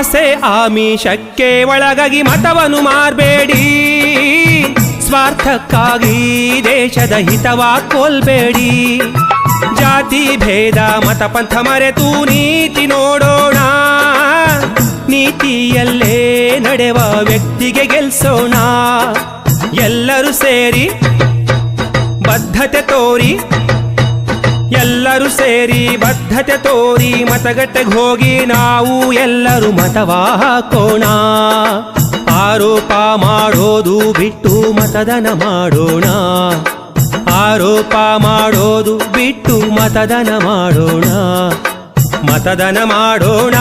ಆಸೆ ಆಮಿಷಕ್ಕೆ ಒಳಗಾಗಿ ಮತವನ್ನು ಮಾರ್ಬೇಡಿ. ಸ್ವಾರ್ಥಕ್ಕಾಗಿ ದೇಶದ ಹಿತವ ಕೊಲ್ಬೇಡಿ. ಜಾತಿ ಭೇದ ಮತ ಪಂಥ ಮರೆತು ನೀತಿ ನೋಡೋಣ. ನೀತಿಯಲ್ಲೇ ನಡೆವ ವ್ಯಕ್ತಿಗೆ ಗೆಲ್ಸೋಣ. ಎಲ್ಲರೂ ಸೇರಿ ಬದ್ಧತೆ ತೋರಿ ಎಲ್ಲರೂ ಸೇರಿ ಬದ್ಧತೆ ತೋರಿ ಮತಗಟ್ಟೆಗೆ ಹೋಗಿ ನಾವು ಎಲ್ಲರೂ ಮತವ ಹಾಕೋಣ. ಆರೋಪ ಮಾಡೋದು ಬಿಟ್ಟು ಮತದಾನ ಮಾಡೋಣ. ಆರೋಪ ಮಾಡೋದು ಬಿಟ್ಟು ಮತದಾನ ಮಾಡೋಣ. ಮತದಾನ ಮಾಡೋಣ.